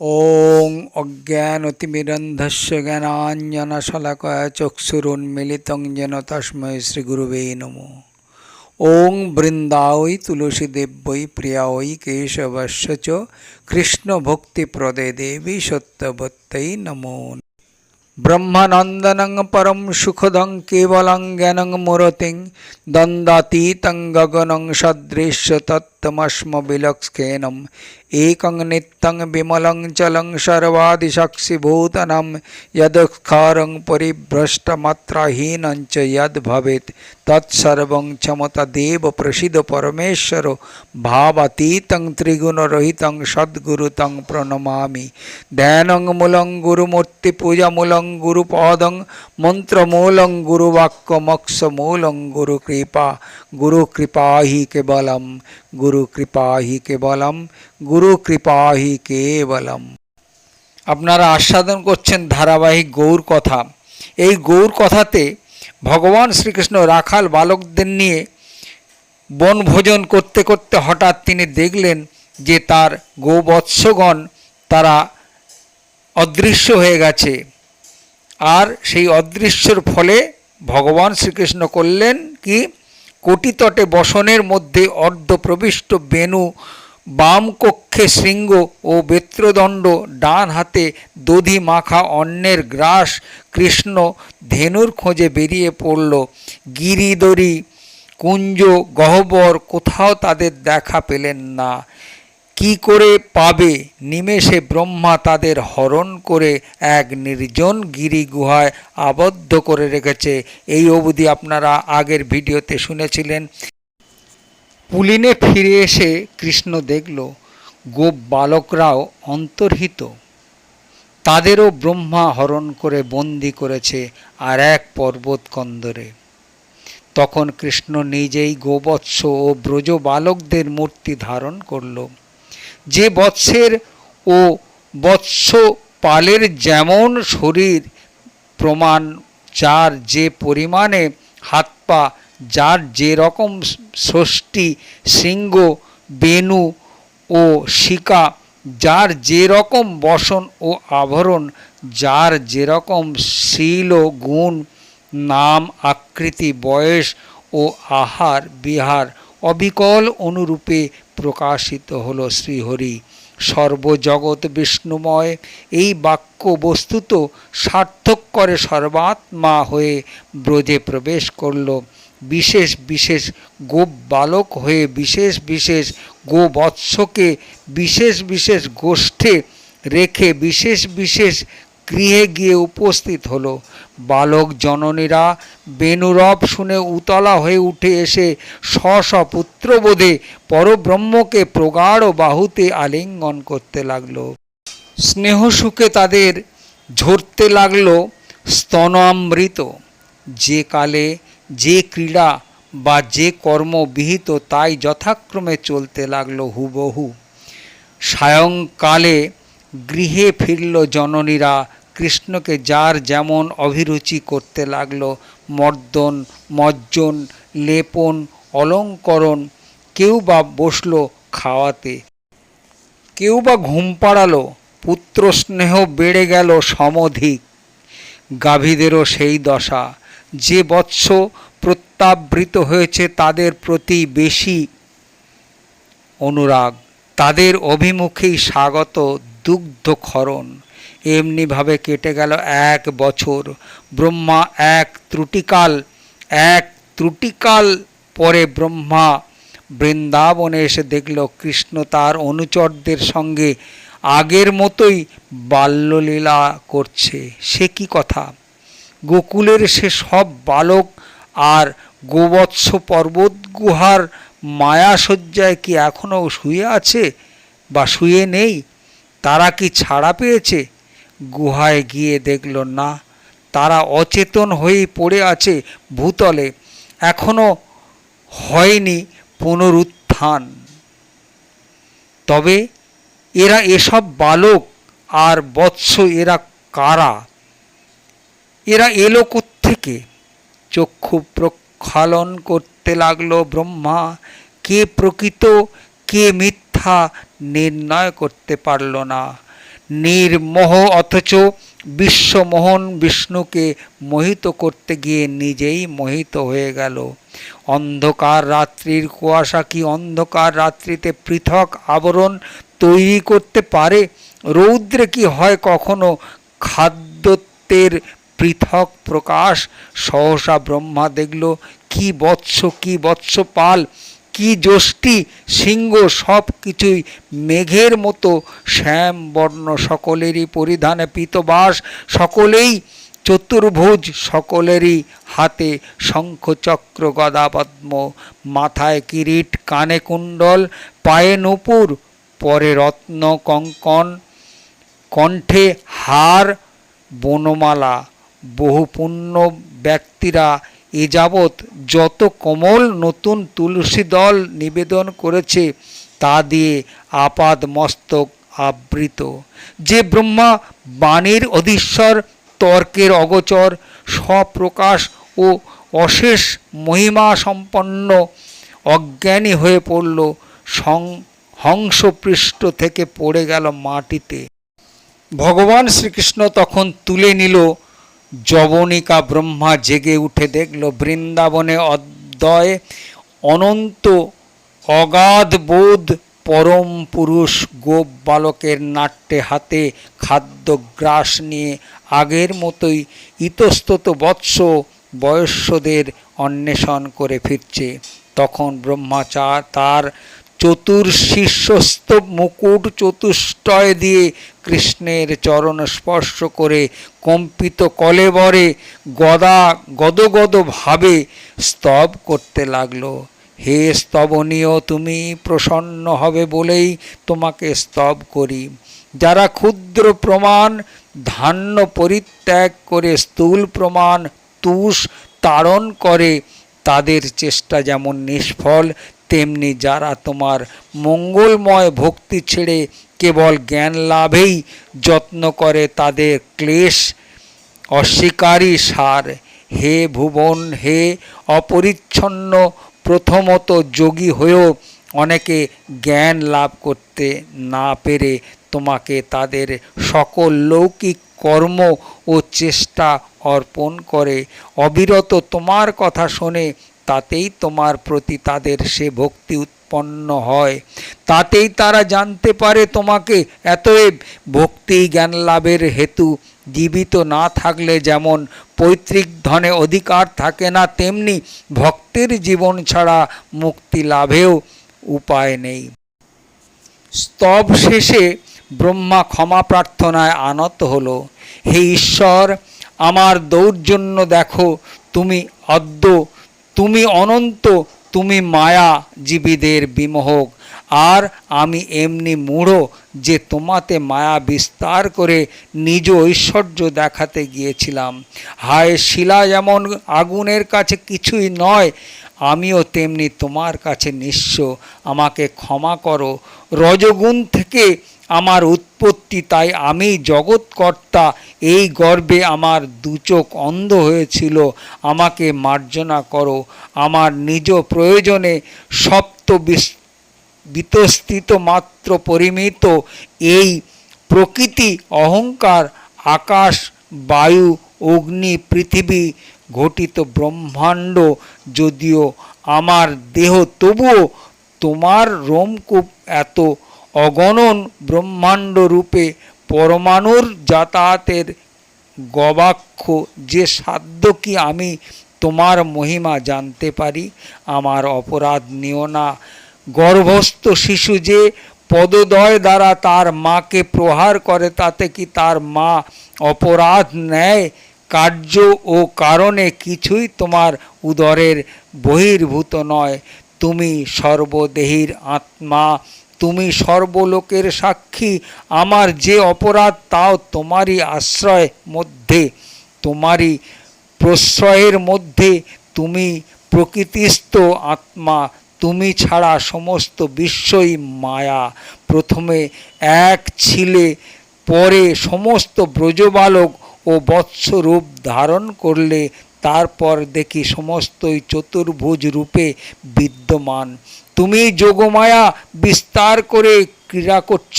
ওং অজ্ঞান অজ্ঞানতিমিরন্ধস্য জ্ঞানাঞ্জনশলাকয়া চক্ষুরুন্মিলিতং যেন তস্ময় শ্রীগুরুবে নম। ওং বৃন্দাওই তুলসী দেব্যই প্রিয়াওই কেশবস্য চ কৃষ্ণভক্তিপ্রদে দেবী সত্যবত্যই নমো। ব্রহ্মানন্দনং পরম সুখদং কেবলং জ্ঞানং মুরতিং দ্বন্দ্বাতীতং গগনং সদৃশ্য তত্ত্ব तत्तमस्मविलक्षेणम् एकं नित्यं विमलं चलं सर्वादिसाक्षिभूतनं यदक्षरं परिभ्रष्टमात्राहीनं च यद्भवेत् तत्सर्वं क्षमतदेव प्रसीद परमेश्वरो भावातीतं त्रिगुणरहितं सद्गुरुतं प्रणमामि ध्यानं मूलं गुरुमूर्तिपूजामूलं गुरुपादं मन्त्रमूलं गुरुवाक्यमक्षमूलं गुरुकृपा गुरुकृपा हि केवलं গুরুকৃপা হি কেবলম গুরু কৃপা হি কেবলম। আপনারা আস্বাদন করছেন ধারাবাহিক গৌর কথা। এই গৌর কথাতে ভগবান শ্রীকৃষ্ণ রাখাল বালকদের নিয়ে বনভোজন করতে করতে হঠাৎ তিনি দেখলেন যে তার গোবৎসগণ তারা অদৃশ্য হয়ে গেছে। আর সেই অদৃশ্যর ফলে ভগবান শ্রীকৃষ্ণ করলেন কি? কোটিতটে বসনের মধ্যে অর্ধপ্রবিষ্ট বেনু বাম কক্ষে শৃঙ্গ ও বেত্রদণ্ড ডান হাতে দধি মাখা অন্যের গ্রাস, কৃষ্ণ ধেনুর খোঁজে বেরিয়ে পড়ল। গিরিদরি কুঞ্জ, গহ্বর কোথাও তাদের দেখা পেলেন না। কি করে পাবে? নিমেষে ব্রহ্মা তাদের হরণ করে এক নির্জন গিরি গুহায় আবদ্ধ করে রেখেছে। এই অবধি আপনারা আগের ভিডিওতে শুনেছিলেন। পুলিনে ফিরে এসে কৃষ্ণ দেখল, গোপ বালকরাও অন্তর্হিত। তাদেরও ব্রহ্মা হরণ করে বন্দি করেছে আর এক পর্বত কন্দরে তখন কৃষ্ণ নিজেই গোবৎস ও ব্রজ বালকদের মূর্তি ধারণ করল। যে বৎসের ও বৎস পালের যেমন শরীর প্রমাণ, যার যে পরিমাণে হাত পা, যার যে রকম ষষ্ঠী, শৃঙ্গ বেনু ও শিকা যার যে রকম বসন ও আভরণ যার যেরকম শীল ও গুণ, নাম, আকৃতি, বয়স ও আহার, বিহার অবিকল অনুরূপে প্রকাশিত হল শ্রীহরি। সর্বজগৎ বিষ্ণুময়, এই বাক্য বস্তুত সার্থক করে সর্বাত্মা হয়ে ব্রজে প্রবেশ করল। বিশেষ বিশেষ গোপ বালক হয়ে বিশেষ বিশেষ গোবৎসকে বিশেষ বিশেষ গোষ্ঠে রেখে বিশেষ বিশেষ গৃহে গিয়ে উপস্থিত হলো। বালক জননীরা বেনুরব শুনে উতলা হয়ে উঠে এসে স্ব পুত্রবোধে পরব্রহ্মকে প্রগাঢ় বাহুতে আলিঙ্গন করতে লাগল। স্নেহ সুখে তাদের ঝরতে লাগল স্তনামৃত। যে কালে যে ক্রীড়া বা যে কর্ম বিহিত তাই যথাক্রমে চলতে লাগল হুবহু। সায়ংকালে গৃহে ফিরল জননীরা, কৃষ্ণকে যার যেমন অভিরুচি করতে লাগল, মর্দন, মজ্জন, লেপন, অলঙ্করণ, কেউ বা বসল খাওয়াতে। কেউ বা ঘুম পাড়ালো, পুত্র স্নেহ বেড়ে গেল সমধিক। গাভীদেরও সেই দশা, যে বৎস প্রত্যাবৃত হয়েছে তাদের প্রতি বেশি। অনুরাগ, তাদের অভিমুখেই স্বাগত দুগ্ধ ক্ষরণ এমনিভাবে কেটে গেল এক বছর। ব্রহ্মা এক ত্রুটিকাল এক ত্রুটিকাল পরে ব্রহ্মা বৃন্দাবনে এসে দেখল কৃষ্ণ তার অনুচরদের সঙ্গে আগের মতোই বাল্যলীলা করছে। সে কি কথা? গোকুলের সে সব বালক আর গোবৎস পর্বত গুহার মায়াশয্যায় কি এখনও শুয়ে আছে বা শুয়ে নেই? তারা কি ছাড়া পেয়েছে? গুহায় গিয়ে দেখল, না। তারা অচেতন হয়েই পড়ে আছে ভূতলে। এখনও হয়নি পুনরুত্থান। তবে এরা এসব বালক আর বৎস এরা কারা? এরা এলো থেকে চক্ষু প্রক্ষালন করতে লাগল ব্রহ্মা। কে প্রকৃত, কে মিথ্যা নির্ণয় করতে পারল না। নির্মোহ অথচ বিশ্বমোহন বিষ্ণুকে মোহিত করতে গিয়ে নিজেই মোহিত হয়ে গেল। অন্ধকার রাত্রির কুয়াশা কি অন্ধকার রাত্রিতে পৃথক আবরণ তৈরি করতে পারে? রৌদ্রে কি হয় কখনো খাদ্যত্বের পৃথক প্রকাশ? সহসা ব্রহ্মা দেখল, কি বৎস কি বৎস পাল কি যষ্টি, সিংহ সব কিছুই মেঘের মতো। শ্যাম, বর্ণ সকলেরই পরিধানে পিতবাস, সকলেই চতুর্ভুজ, সকলেরই হাতে শঙ্খচক্র, গদাপদ্ম, মাথায় কিরিট, কানে কুণ্ডল, পায়ে নূপুর, পরে রত্ন, কঙ্কন, কণ্ঠে হার, বনমালা। বহু পুণ্য ব্যক্তিরা এ যাবৎ যত কোমল নতুন তুলসী দল নিবেদন করেছে, তা দিয়ে আপাদ মস্তক আবৃত। যে ব্রহ্মা বাণীর অধীশ্বর, তর্কের অগোচর, স্বপ্রকাশ ও অশেষ মহিমা সম্পন্ন অজ্ঞানী হয়ে পড়ল, সং, হংসপৃষ্ঠ থেকে পড়ে গেল মাটিতে। ভগবান শ্রীকৃষ্ণ তখন তুলে নিল যবনিকা ব্রহ্মা জেগে উঠে দেখল, বৃন্দাবনে অদ্বয় অনন্ত অগাধ বোধ পরম পুরুষ গোপ বালকের নাট্যে হাতে খাদ্য গ্রাস নিয়ে আগের মতোই ইতস্তত বৎস বয়স্যদের অন্বেষণ করে ফিরছে। তখন ব্রহ্মাচার তার চতুর্শীর্ষস্থ মুকুট চতুষ্টয় দিয়ে কৃষ্ণের চরণ স্পর্শ করে কম্পিত কলেবরে গদা গদগদ ভাবে স্তব করতে লাগল। হে স্তবনীয়, তুমি প্রসন্ন হবে বলেই তোমাকে স্তব করি। যারা ক্ষুদ্র প্রমাণ, ধান্য পরিত্যাগ করে স্থূল প্রমাণ, তুষ তাড়ন করে তাদের চেষ্টা যেমন নিষ্ফল, তেমনি যারা তোমার মঙ্গলময় ভক্তি ছেড়ে কেবল জ্ঞান লাভেই যত্ন করে তাদের ক্লেশ, অস্বীকারী সার। হে ভুবন, হে অপরিচ্ছন্ন, প্রথমত যোগী হয়েও অনেকে জ্ঞান লাভ করতে না পেরে তোমাকে তাদের সকল লৌকিক কর্ম ও চেষ্টা অর্পণ করে। অবিরত তোমার কথা শোনে, তাতেই তোমার প্রতি তাদের সে ভক্তি উৎপন্ন হয়। তাতেই তারা জানতে পারে তোমাকে। এতএব ভক্তি জ্ঞান লাভের হেতু জীবিত না থাকলে যেমন পৈতৃক ধনে অধিকার থাকে না, তেমনি ভক্তের জীবন ছাড়া মুক্তি লাভেও উপায় নেই। স্তব শেষে ব্রহ্মা ক্ষমা প্রার্থনায় আনত হলো। হে ঈশ্বর, আমার দৌর্জন্য দেখো, তুমি অদ্য, তুমি অনন্ত, তুমি মায়া জীবীদের বিমোহক। আর আমি এমনি মূঢ় যে তোমাতে মায়া বিস্তার করে নিজ ঐশ্বর্য দেখাতে গিয়েছিলাম। হায়, শিলা যেমন আগুনের কাছে কিছুই নয়, আমিও তেমনি তোমার কাছে নিঃস্ব। আমাকে ক্ষমা করো। রজগুণ থেকে আমার উৎপত্তি, তাই আমি জগৎকর্তা। এই গর্বে আমার দুচোখ অন্ধ হয়েছিল। আমাকে মার্জনা করো। আমার নিজ প্রয়োজনে সপ্ত বিতস্থিত মাত্র পরিমিত। এই প্রকৃতি, অহংকার, আকাশ, বায়ু, অগ্নি, পৃথিবী ঘটিত ব্রহ্মাণ্ড, যদিও আমার দেহ, তবুও তোমার রোমকূপ এত অগণন ব্রহ্মাণ্ড রূপে পরমাণুর যাতায়াতের গবাক্ষ যে সাধ্য কি আমি তোমার মহিমা জানতে পারি? আমার অপরাধ নিও না। গর্ভস্থ শিশু যে পদদয় দ্বারা তার মাকে প্রহার করে, তাতে কি তার মা অপরাধ নেয় কার্য ও কারণে কিছুই তোমার উদরের বহির্ভূত নয়? তুমি সর্বদেহীর আত্মা তুমি সর্বলোকের সাক্ষী। আমার যে অপরাধ, তাও তোমারই আশ্রয় মধ্যে। তোমারই প্রশ্রয়ের মধ্যে তুমি প্রকৃতিস্থ আত্মা। তুমি ছাড়া সমস্ত বিশ্বই মায়া। প্রথমে এক ছিলে, পরে সমস্ত ব্রজবালক ও বৎসরূপ ধারণ করলে, তারপর দেখি সমস্তই চতুর্ভুজ রূপে বিদ্যমান। তুমি যোগমায়া বিস্তার করে ক্রীড়া করছ,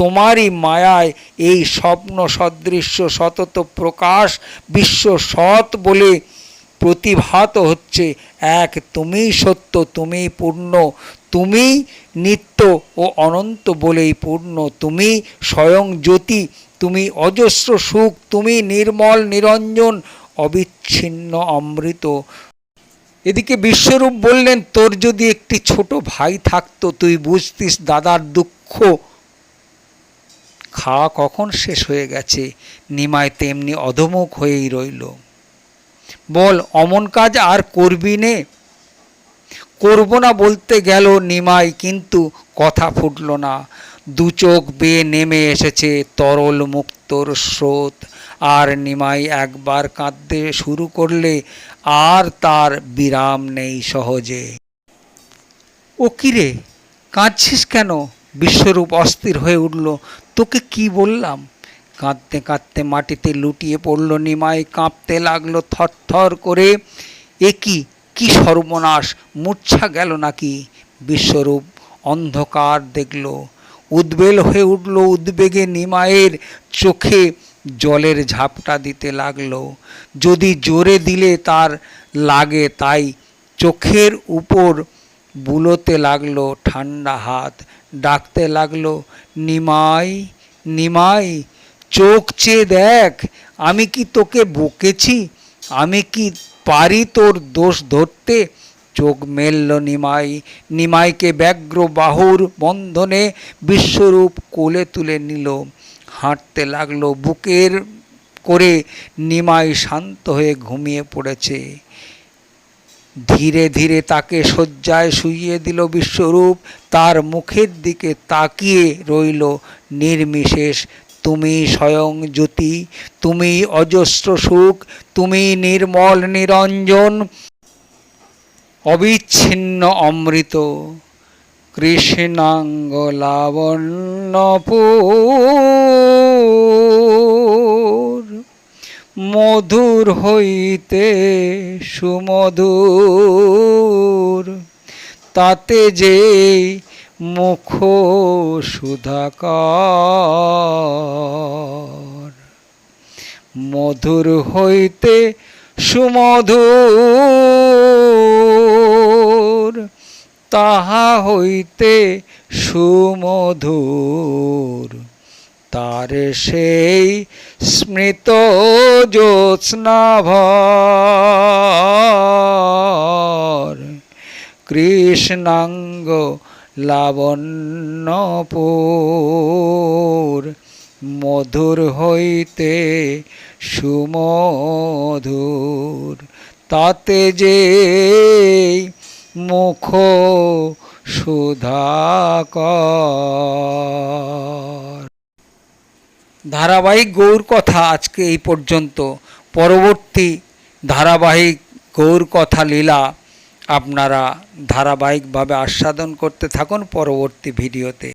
তোমারই মায়ায় এই স্বপ্ন সদৃশ্য সতত প্রকাশ বিশ্ব সৎ বলে প্রতিভাত হচ্ছে। এক তুমি সত্য তুমি পূর্ণ তুমি নিত্য ও অনন্ত বলেই পূর্ণ তুমি স্বয়ং জ্যোতি, তুমি অজস্র সুখ, তুমি নির্মল, নিরঞ্জন, অবিচ্ছিন্ন, অমৃত। এদিকে বিশ্বরূপ বললেন, তোর যদি একটি ছোট ভাই থাকতো, তুই বুঝতিস দাদার দুঃখ খাওয়া কখন শেষ হয়ে গেছে। নিমায় তেমনি অধমুখ হয়েই রইল। বল, অমন কাজ আর করবি নে। করব না বলতে গেল নিমাই, কিন্তু কথা ফুটল না। দু চোখ বেয়ে নেমে এসেছে তরল মুক্তর স্রোত। আর নিমাই একবার কাঁদতে শুরু করলে আর তার বিরাম নেই সহজে। ও কিরে কাঁদছিস কেন? বিশ্বরূপ অস্থির হয়ে উঠল। তোকে কি বললাম? কাঁদতে কাঁদতে মাটিতে লুটিয়ে পড়ল নিমাই, কাঁপতে লাগল থরথর করে। এ কি? কি সর্বনাশ? মূর্ছা গেল নাকি? বিশ্বরূপ অন্ধকার দেখল। উদ্বেল হয়ে উঠল উদ্বেগে নিমায়ের চোখে। জলের ঝাপটা দিতে লাগল। যদি জোরে দিলে তার লাগে, তাই চোখের উপর বুলোতে লাগল, ঠান্ডা হাত ডাকতে লাগল, নিমাই নিমাই, চোখ চেয়ে দেখ, আমি কি তোকে বকেছি? আমি কি পারি তোর দোষ ধরতে? চোখ মেলল নিমাই। নিমাইকে ব্যগ্র বাহুর বন্ধনে বিশ্বরূপ কোলে তুলে নিল। হাঁটতে লাগল, বুকের করে নিমাই শান্ত হয়ে ঘুমিয়ে পড়েছে। ধীরে ধীরে তাকে শয্যায় শুইয়ে দিল বিশ্বরূপ, তার মুখের দিকে তাকিয়ে রইল নির্বিশেষ, তুমি স্বয়ং জ্যোতি, তুমি অজস্র সুখ, তুমি নির্মল নিরঞ্জন, অবিচ্ছিন্ন অমৃত। কৃষ্ণাঙ্গ লাবণ্যপুর মধুর হইতে সুমধুর। তাতে যে মুখ সুধাকর মধুর হইতে সুমধুর। তাহা হইতে সুমধুর। তারে সেই স্মৃত জ্যোৎস্নাভর। কৃষ্ণাঙ্গ লাবণ্যপুর। মধুর হইতে সুমধুর। তাতে যে মুখ সুধাকর। ধারাবাহিক গৌর কথা আজকে এই পর্যন্ত। পরবর্তী ধারাবাহিক গৌর কথা লীলা আপনারা ধারাবাহিকভাবে আস্বাদন করতে থাকুন পরবর্তী ভিডিওতে।